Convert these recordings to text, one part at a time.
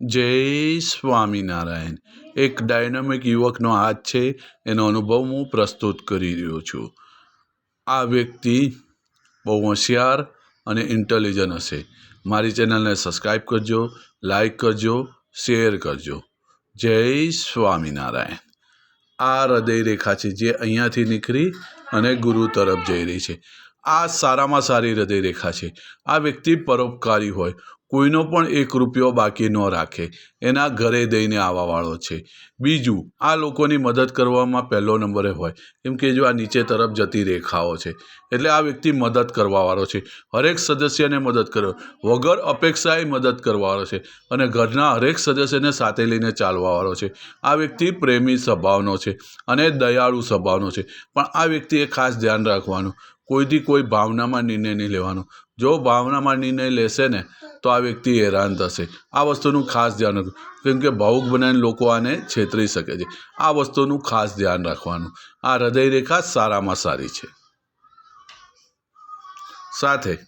જય સ્વામિનારાયણ. એક ડાયનામિક યુવકનો હાથ છે, એનો અનુભવ હું પ્રસ્તુત કરી રહ્યો છું. આ વ્યક્તિ બહુ હોશિયાર અને ઇન્ટેલિજન્ટ હશે. મારી ચેનલને સબસ્ક્રાઈબ કરજો લાઈક કરજો શેર કરજો. જય સ્વામિનારાયણ. આ હૃદય રેખા છે જે અહીંયાથી નીકળી અને ગુરુ તરફ જઈ રહી છે. આ સારામાં સારી હૃદય રેખા છે. આ વ્યક્તિ પરોપકારી હોય. કોઈનો પણ એક રૂપિયો બાકી ન રાખે. એના ઘરે દઈને આવવાવાળો છે. બીજું, આ લોકોની મદદ કરવામાં પહેલો નંબરે હોય. કેમ કે જો આ નીચે તરફ જતી રેખાઓ છે. એટલે આ વ્યક્તિ મદદ કરવાવાળો છે. હરેક સદસ્યને મદદ કરો વગર અપેક્ષાએ મદદ કરવાવાળો છે. અને ઘરના હરેક સદસ્યને સાથે લઈને ચાલવાવાળો છે. આ વ્યક્તિ પ્રેમી સ્વભાવનો છે અને દયાળુ સ્વભાવનો છે. પણ આ વ્યક્તિએ ખાસ ધ્યાન રાખવાનું. કોઈથી કોઈ ભાવનામાં નિર્ણય નહીં લેવાનો. જો ભાવનામાં નિર્ણય લેશે ને, તો આ વ્યક્તિ હેરાન થશે. આ વસ્તુનું ખાસ ધ્યાન રાખવું. કેમ કે ભાવુક બનાવીને લોકો આને છેતરી શકે છે. આ વસ્તુનું ખાસ ધ્યાન રાખવાનું. આ હૃદય રેખા સારામાં સારી છે. સાથે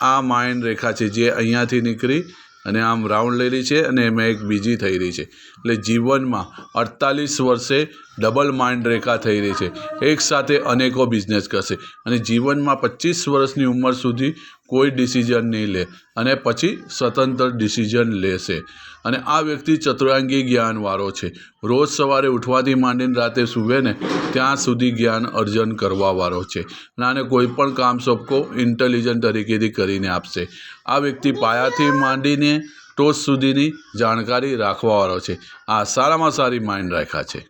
આ માઇન્ડ રેખા છે જે અહીંયાથી નીકળી અને આમ રાઉન્ડ લેલી છે અને એમાં એક બીજી થઈ રહી છે. એટલે જીવનમાં અડતાલીસ વર્ષે ડબલ માઇન્ડ રેખા થઈ રહી છે. એક સાથે અનેકો બિઝનેસ કરશે. અને જીવનમાં પચીસ વર્ષની ઉંમર સુધી કોઈ ડિસિઝન નહીં લે અને પછી સ્વતંત્ર ડિસિઝન લેશે. અને આ વ્યક્તિ ચતુરાંગી જ્ઞાનવાળો છે. રોજ સવારે ઉઠવાથી માંડીને રાતે સૂવે ને ત્યાં સુધી જ્ઞાન અર્જન કરવાવાળો છે. અને આને કોઈ પણ કામ સોંપકો ઇન્ટેલિજન્ટ તરીકેથી કરીને આપશે. આ વ્યક્તિ પાયાથી માંડીને ટોચ સુધીની જાણકારી રાખવાવાળો છે. આ સારામાં સારી માઇન્ડ રેખા છે.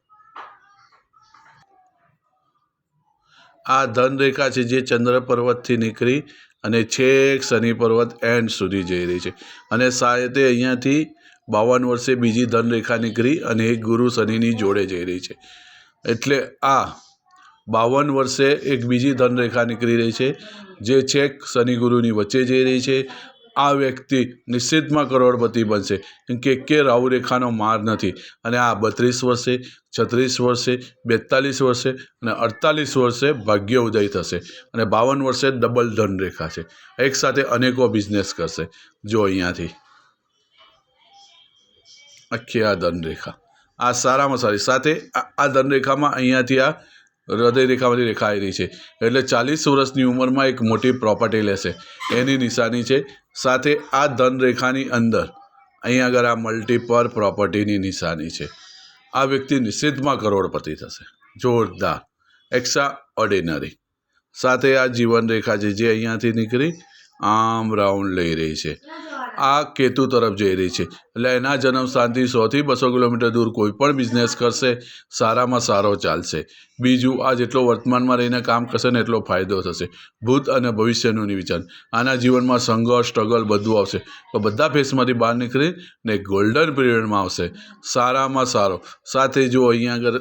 આ ધનરેખા છે જે ચંદ્ર પર્વતથી નીકળી અને છેક શનિ પર્વત એન્ડ સુધી જઈ રહી છે. અને સાથે અહીંયાથી બાવન વર્ષે બીજી ધનરેખા નીકળી અને એક ગુરુ શનિની જોડે જઈ રહી છે. એટલે આ બાવન વર્ષે એક બીજી ધનરેખા નીકળી રહી છે, જે છેક શનિ ગુરુની વચ્ચે જઈ રહી છે આ વ્યક્તિ નિશ્ચિતમાં કરોડપતિ બનશે. કેમ કે કે રાહુ રેખાનો માર નથી. અને આ બત્રીસ વર્ષે, છત્રીસ વર્ષે, બેતાલીસ વર્ષે અને અડતાલીસ વર્ષે ભાગ્ય ઉદય થશે. અને બાવન વર્ષે ડબલ ધન રેખા છે એકસાથે અનેકો બિઝનેસ કરશે. જો અહીંયાથી આખી આ ધનરેખા. આ સારામાં સારી. સાથે આ આ ધનરેખામાં અહીંયાથી આ હૃદય રેખામાંથી રેખા આવી રહી છે. એટલે ચાલીસ વર્ષની ઉંમરમાં એક મોટી પ્રોપર્ટી લેશે. એની નિશાની છે સાથે આ ધનરેખાની અંદર, અહીં આગળ આ મલ્ટીપર પ્રોપર્ટીની નિશાની છે. આ વ્યક્તિ નિશ્ચિતમાં કરોડપતિ થશે. જોરદાર. એક્સ્ટ્રા ઓર્ડિનરી સાથે આ જીવનરેખા છે જે અહીંયાથી નીકળી આમ રાઉન્ડ લઈ રહી છે. આ કેતુ તરફ જઈ રહી છે. એટલે એના જન્મ સ્થાનથી સોથી બસો કિલોમીટર દૂર કોઈ પણ બિઝનેસ કરશે, સારામાં સારો ચાલશે. બીજું, આ જેટલો વર્તમાનમાં રહીને કામ કરશે ને એટલો ફાયદો થશે. ભૂત અને ભવિષ્યનું વિચાર આના જીવનમાં સંઘર્ષ સ્ટ્રગલ બધું આવશે. તો બધા ફેસમાંથી બહાર નીકળી ને ગોલ્ડન પીરિયડમાં આવશે. સારામાં સારો. સાથે જો અહીંયા આગળ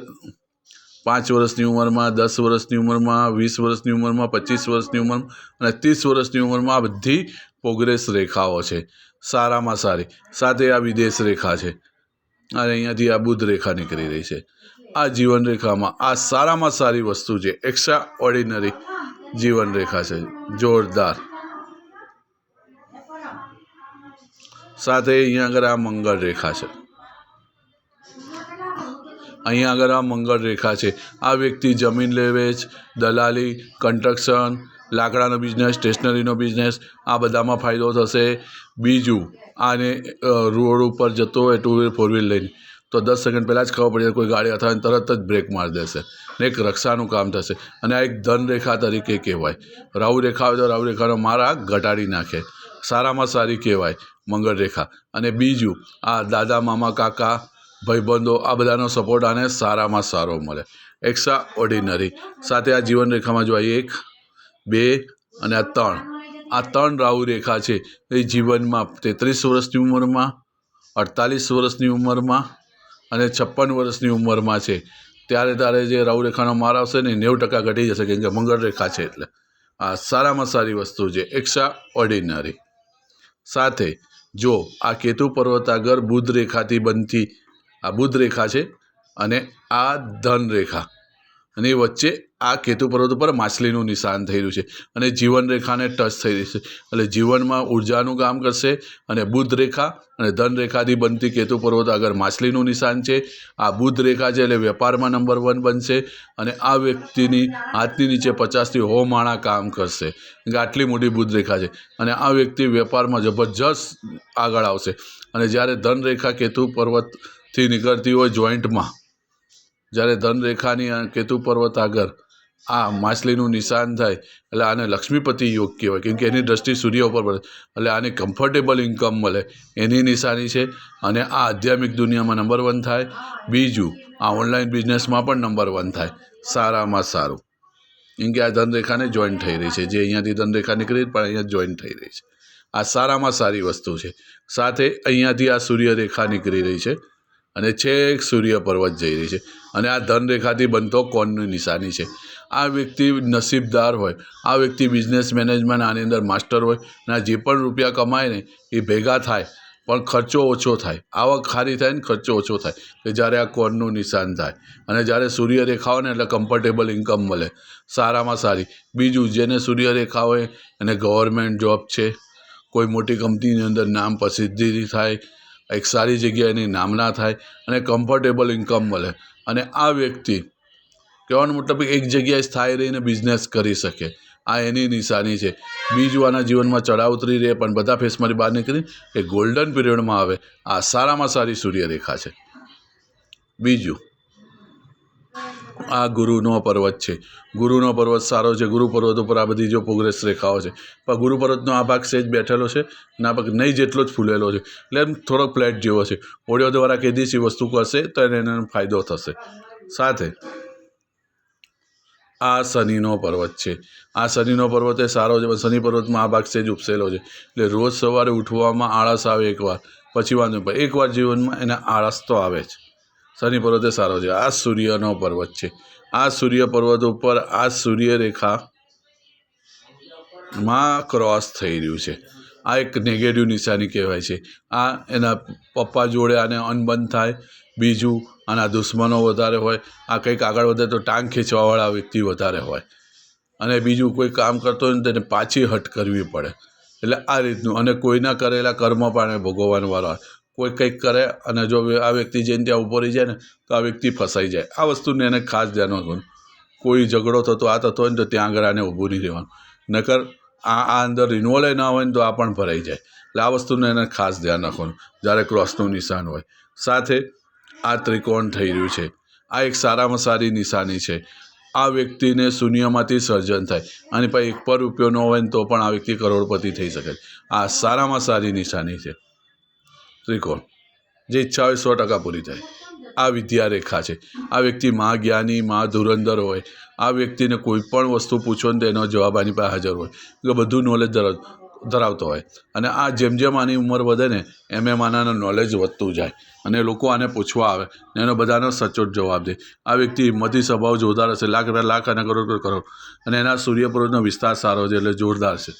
પાંચ વર્ષની ઉંમરમાં, દસ વર્ષની ઉંમરમાં, વીસ વર્ષની ઉંમરમાં, પચીસ વર્ષની ઉંમરમાં અને ત્રીસ વર્ષની ઉંમરમાં આ બધી પ્રોગ્રેસ રેખાઓ છે. સારામાં સારી. સાથે આ વિદેશ રેખા છે. અને અહીંયાથી આ બુધ રેખા નીકળી રહી છે. આ જીવન રેખામાં આ સારામાં સારી વસ્તુ છે. એક્સ્ટ્રા ઓર્ડિનરી જીવન રેખા છે. જોરદાર. સાથે અહીંયા આગળ આ મંગળ રેખા છે. અહીંયા આગળ આ મંગળ રેખા છે. આ વ્યક્તિ જમીન લેવેચ દલાલી કન્સ્ટ્રક્શન લાકડાનો બિઝનેસ સ્ટેશનરીનો બિઝનેસ આ બધામાં ફાયદો થશે. બીજું, આને રોડ ઉપર જતો હોય ટુ વ્હીલ ફોર વ્હીલ લઈને, તો દસ સેકન્ડ પહેલાં જ ખબર પડી જાય કોઈ ગાડી અથવા તરત જ બ્રેક મારી દેશે ને એક રક્ષાનું કામ થશે. અને આ એક ધનરેખા તરીકે કહેવાય. રાહુ રેખા હોય તો રાહુ રેખાનો મારા ઘટાડી નાખે. સારામાં સારી કહેવાય મંગળ રેખા અને બીજું, આ દાદા, મામા, કાકા, ભાઈબંધો, આ બધાનો સપોર્ટ આને સારામાં સારો મળે. એક્સ્ટ્રા ઓર્ડિનરી સાથે આ જીવન રેખામાં જો એક બે અને આ ત્રણ. આ ત્રણ રાહુ રેખા છે. એ જીવનમાં તેત્રીસ વર્ષની ઉંમરમાં, અડતાલીસ વર્ષની ઉંમરમાં અને છપ્પન વર્ષની ઉંમરમાં છે. ત્યારે તારે જે રાહુ રેખાનો માર આવશે ને, નેવું ટકા ઘટી જશે, કેમ કે મંગળ રેખા છે એટલે. આ સારામાં સારી વસ્તુ છે. એક્સ્ટ્રા ઓર્ડિનરી સાથે, જો આ કેતુ પર્વતાગર બુધ રેખાથી બનતી, આ બુધ રેખા છે અને આ ધન રેખા. અને એ વચ્ચે આ કેતુ પર્વત ઉપર માછલીનું નિશાન થઈ રહ્યું છે. અને જીવન રેખાને ટચ થઈ રહી છે. એટલે જીવનમાં ઉર્જાનું કામ કરશે અને બુદ્ધ રેખા અને ધન રેખાથી બનતી કેતુ પર્વત આગળ માછલીનું નિશાન છે. આ બુધ રેખા છે એટલે વેપારમાં નંબર વન બનશે અને આ વ્યક્તિની હાથની નીચે પચાસથી હો માણા કામ કરશે. કે આટલી મોટી બુધ રેખા છે. અને આ વ્યક્તિ વેપારમાં જબરજસ્ત આગળ આવશે. અને જ્યારે ધન રેખા કેતુ પર્વતથી નીકળતી હોય જોઈન્ટમાં જ્યારે ધન રેખાની આ કેતુ પર્વત આગળ આ માછલીનું નિશાન થાય, એટલે આને લક્ષ્મીપતિ યોગ કહેવાય, કેમ કે એની દ્રષ્ટિ સૂર્ય ઉપર પડે, એટલે આને કમ્ફર્ટેબલ ઇન્કમ મળે, એની નિશાની છે. અને આ આધ્યાત્મિક દુનિયામાં નંબર વન થાય. બીજું, આ ઓનલાઈન બિઝનેસમાં પણ નંબર વન થાય. સારામાં સારું. કેમ કે આ ધનરેખાને જોઈન થઈ રહી છે. જે અહીંયાથી ધનરેખા નીકળી પણ અહીંયા જોઈન થઈ રહી છે. આ સારામાં સારી વસ્તુ છે. સાથે અહીંયાથી આ સૂર્યરેખા નીકળી રહી છે. અને છેક સૂર્ય પર્વત જઈ રહી છે. અને આ ધનરેખાથી બનતો કોણની નિશાની છે. આ વ્યક્તિ નસીબદાર હોય, આ વ્યક્તિ બિઝનેસ મેનેજમેન્ટ, આની અંદર માસ્ટર હોય, અને જે પણ રૂપિયા કમાય ને, એ ભેગા થાય, પણ ખર્ચો ઓછો થાય. આવક ખારી થાય ને ખર્ચો ઓછો થાય, કે જ્યારે આ કોણનું નિશાન થાય. અને જ્યારે સૂર્યરેખા હોય ને એટલે કમ્ફર્ટેબલ ઇન્કમ મળે. સારામાં સારી. બીજું, જેને સૂર્યરેખા હોય, એને ગવર્મેન્ટ જોબ છે. કોઈ મોટી કંપનીની અંદર નામ પ્રસિદ્ધિ થાય એક સારી જગ્યાએ એની નામના થાય અને કમ્ફર્ટેબલ ઇન્કમ મળે. અને આ વ્યક્તિ કહેવાનો મતલબ એક જગ્યાએ સ્થાયી રહીને બિઝનેસ કરી શકે. આ એની નિશાની છે. બીજું આના જીવનમાં ચડાવ ઉતરી રહે, પણ બધા ફેસમાંથી બહાર નીકળી એ ગોલ્ડન પીરિયડમાં આવે. આ સારામાં સારી સૂર્યરેખા છે. બીજું આ ગુરુનો પર્વત છે. ગુરુનો પર્વત સારો છે. ગુરુ પર્વત ઉપર આ બધી જો પ્રોગ્રેસ રેખાઓ છે. પણ ગુરુ પર્વતનો આ ભાગ સેજ બેઠેલો છે ના ભાગ નહીં જેટલો જ ફૂલેલો છે. એટલે એમ થોડોક ફ્લેટ જેવો છે. ઓડિયો દ્વારા કે દિવસી વસ્તુ કરશે તો એને એનો ફાયદો થશે. સાથે આ શનિનો પર્વત છે. આ શનિનો પર્વત એ સારો છે. શનિ પર્વતમાં આ ભાગ સેજ ઉપસેલો છે. એટલે રોજ સવારે ઉઠવામાં આળસ આવે એકવાર પછી વાંધો. પણ એકવાર જીવનમાં એને આળસ તો આવે જ. શનિ પર્વત એ સારો છે. આ સૂર્યનો પર્વત છે. આ સૂર્ય પર્વત ઉપર આ સૂર્યરેખા માં ક્રોસ થઈ રહ્યું છે. આ એક નેગેટિવ નિશાની કહેવાય છે. આ એના પપ્પા જોડે આને અનબન થાય, બીજું આના દુશ્મનો વધારે હોય, આ કંઈક આગળ વધે તો ટાંગ ખેંચવાવાળા વ્યક્તિ વધારે હોય. અને બીજું કોઈ કામ કરતો હોય ને તેને પાછી હટ કરવી પડે. એટલે આ રીતનું અને કોઈના કરેલા કર્મ પણ ભોગવવાનો વારો કોઈ કંઈક કરે અને જો આ વ્યક્તિ જઈને ત્યાં ઊભો રહી જાય ને, તો આ વ્યક્તિ ફસાઈ જાય. આ વસ્તુને એને ખાસ ધ્યાન રાખવાનું. કોઈ ઝઘડો થતો, આ થતો હોય ને, તો ત્યાં આગળ આને ઊભું નહીં રહેવાનું. નકર આ આ અંદર ઇન્વોલ્વ ના હોય ને, તો આ પણ ભરાઈ જાય. એટલે આ વસ્તુને એને ખાસ ધ્યાન રાખવાનું, જ્યારે ક્રોસનું નિશાન હોય. સાથે આ ત્રિકોણ થઈ રહ્યું છે. આ એક સારામાં સારી નિશાની છે. આ વ્યક્તિને શૂન્યમાંથી સર્જન થાય. અને પછી એક પર રૂપિયો ન હોય ને, તો પણ આ વ્યક્તિ કરોડપતિ થઈ શકે. આ સારામાં સારી નિશાની છે. ત્રિકોણ, જે ઈચ્છા હોય સો ટકા પૂરી થાય. આ વિદ્યારેખા છે. આ વ્યક્તિ મા જ્ઞાની, મા ધુરંધર હોય. આ વ્યક્તિને કોઈ પણ વસ્તુ પૂછો ને તો એનો જવાબ આની પાસે હાજર હોય. કે બધું નોલેજ ધરાવ ધરાવતો હોય. અને આ જેમ જેમ આની ઉંમર વધે ને, એમ એમ આનાનું નોલેજ વધતું જાય. અને લોકો આને પૂછવા આવે ને એનો બધાનો સચોટ જવાબ દે. આ વ્યક્તિ હિંમતી સ્વભાવ જોરદાર હશે. લાખ લાખ અને કરોડ કરોડ. અને એના સૂર્યપર્વતનો વિસ્તાર સારો છે, એટલે જોરદાર છે.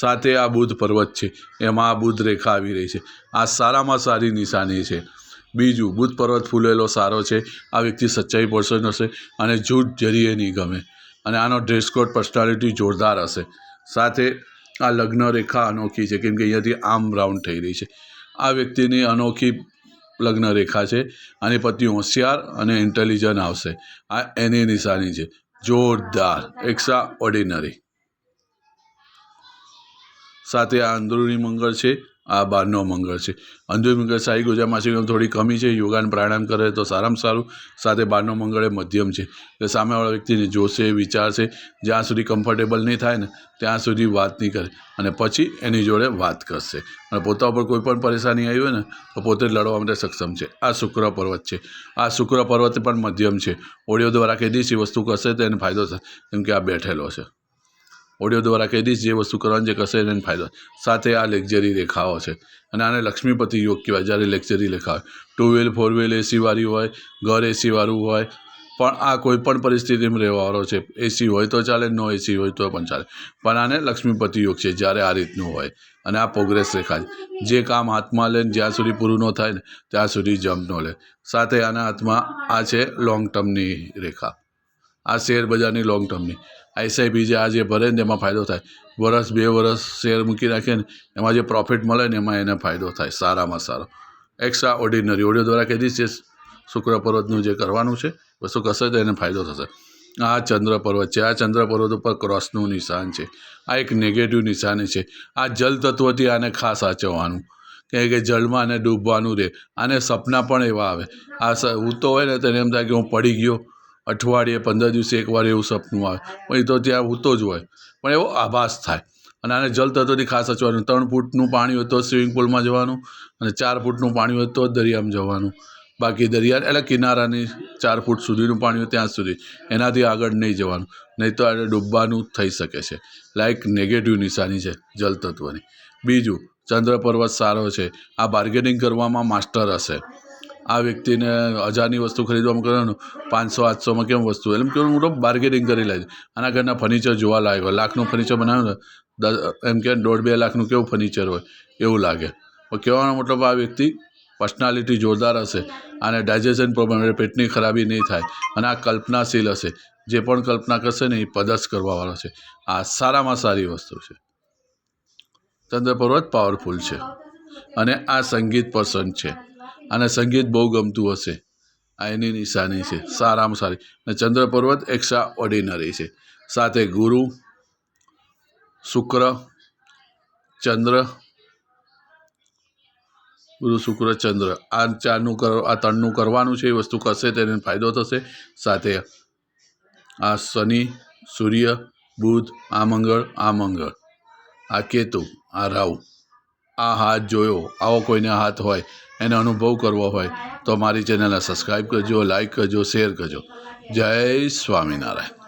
સાથે આ બુધ પર્વત છે. એમાં આ બુધ રેખા આવી રહી છે. આ સારામાં સારી નિશાની છે. બીજું, બુધ પર્વત ફૂલેલો સારો છે. આ વ્યક્તિ સચ્ચાઈ પર્સન હશે અને જૂઠ જરીએ નહીં ગમે. અને આનો ડ્રેસ કોડ પર્સનાલિટી જોરદાર હશે. સાથે આ લગ્ન રેખા અનોખી છે. કેમ કે અહીંયાથી આમ રાઉન્ડ થઈ રહી છે. આ વ્યક્તિની અનોખી લગ્ન રેખા છે આની પતિ હોશિયાર અને ઇન્ટેલિજન્ટ આવશે. આ એની નિશાની છે. જોરદાર એક્સ્ટ્રા ઓર્ડિનરી સાથે આ અંદરૂની મંગળ છે, આ બહારનો મંગળ છે. અંદરૂની મંગળ ગુજરાત માસિકમાં થોડી કમી છે, યોગાન પ્રાણાયામ કરે તો સારામાં સારું, સાથે બહારનો મંગળ એ મધ્યમ છે. એટલે સામેવાળા વ્યક્તિને જોશે, વિચારશે, જ્યાં સુધી કમ્ફર્ટેબલ નહીં થાય ને, ત્યાં સુધી વાત નહીં કરે. અને પછી એની જોડે વાત કરશે. અને પોતા ઉપર કોઈ પણ પરેશાની આવી હોય ને, તો પોતે લડવા માટે સક્ષમ છે. આ શુક્ર પર્વત છે. આ શુક્ર પર્વત પણ મધ્યમ છે. ઓડિયો દ્વારા કહી દઈશ એ વસ્તુ કરશે તો એને ફાયદો થશે કેમ કે આ બેઠેલો છે. ઓડિયો દ્વારા કહી દઈશ, જે વસ્તુ કરવાની જે કરશે એને ફાયદો સાથે આ લેક્ઝરી રેખાઓ છે. અને આને લક્ષ્મીપતિ યોગ કહેવાય, જ્યારે લેક્ઝરી રેખા હોય. ટુ વ્હીલ ફોર વ્હીલ એસીવાળી હોય, ઘર એસીવાળું હોય, પણ આ કોઈપણ પરિસ્થિતિમાં રહેવાવાળો છે એસી હોય તો ચાલે નો એસી હોય તો પણ ચાલે. પણ આને લક્ષ્મીપતિ યોગ છે, જ્યારે આ રીતનું હોય. અને આ પ્રોગ્રેસ રેખા છે. જે કામ હાથમાં લે જ્યાં સુધી પૂરું ન થાય ને, ત્યાં સુધી જમ્પ ન લે. સાથે આના હાથમાં આ છે લોંગ ટર્મની રેખા. આ શેર બજારની લોંગ ટર્મની એસઆઈપી જે આ જે ભરે ને એમાં ફાયદો થાય. વરસ, બે વરસ શેર મૂકી રાખે ને એમાં જે પ્રોફિટ મળે ને એમાં એને ફાયદો થાય સારામાં સારો. એક્સ્ટ્રા ઓર્ડિનરી ઓડિયો દ્વારા કહી છે શુક્ર પર્વતનું જે કરવાનું છે, વસ્તુ કરશે તો એને ફાયદો થશે. આ ચંદ્ર પર્વત છે. આ ચંદ્ર પર્વત ઉપર ક્રોસનું નિશાન છે. આ એક નેગેટિવ નિશાની છે. આ જલ તત્વથી આને ખાસ સાચવવાનું કે કે જળમાં આને ડૂબવાનું રહે. આને સપના પણ એવા આવે. આ ઉતો હોય ને તેને એમ થાય કે હું પડી ગયો. અઠવાડિયે પંદર દિવસે એકવાર એવું સપનું આવે. પણ એ તો ત્યાં ઉતો જ હોય. પણ એવો આભાસ થાય. અને આને જલ તત્વથી ખાસ અચવાનું ત્રણ ફૂટનું પાણી હોય તો સ્વિમિંગ પુલમાં જવાનું અને ચાર ફૂટનું પાણી હોય તો જ દરિયામાં જવાનું. બાકી દરિયા એટલે કિનારાની ચાર ફૂટ સુધીનું પાણી હોય ત્યાં સુધી. એનાથી આગળ નહીં જવાનું. નહીં તો આને ડૂબવાનું થઈ શકે છે. લાઈક નેગેટિવ નિશાની છે જલ બીજું, ચંદ્ર પર્વત સારો છે. આ બાર્ગેનિંગ કરવામાં માસ્ટર હશે. આ વ્યક્તિને હજારની વસ્તુ ખરીદવામાં કરવાનું, પાંચસો, આઠસોમાં કેમ વસ્તુ એટલે કેવું મોટો બાર્ગેનિંગ કરી લે આના ઘરના ફર્નિચર જોવા લાયક હોય. લાખનું ફર્નિચર બનાવ્યું એમ કે દોઢ બે લાખનું કેવું ફર્નિચર હોય? એવું લાગે. પણ કહેવાનો મતલબ આ વ્યક્તિ પર્સનાલિટી જોરદાર હશે. અને ડાયજેશન પ્રોબ્લેમ એટલે પેટની ખરાબી નહીં થાય. અને આ કલ્પનાશીલ હશે. જે પણ કલ્પના કરશે ને, એ પદસ્થ કરવાવાળો છે. આ સારામાં સારી વસ્તુ છે. ચંદ્ર પર્વત પાવરફુલ છે. અને આ સંગીત પસંદ છે. અને સંગીત બહુ ગમતું હશે. આ એની નિશાની છે. સારામાં સારી. અને ચંદ્ર પર્વત એક્સ્ટ્રા ઓર્ડિનરી છે. સાથે ગુરુ, શુક્ર, ચંદ્ર. ગુરુ, શુક્ર, ચંદ્ર. આ ચારનું કર, આ ત્રણનું કરવાનું છે. એ વસ્તુ કરશે તેને ફાયદો થશે. સાથે આ શનિ, સૂર્ય, બુધ, આ મંગળ આ મંગળ. આ કેતુ, આ રાહુ. આ હાથ જોયો, આવો કોઈને હાથ હોય, એનો અનુભવ કરવો હોય, તો મારી ચેનલને સબસ્ક્રાઈબ કરજો લાઈક કરજો શેર કરજો. જય સ્વામિનારાયણ.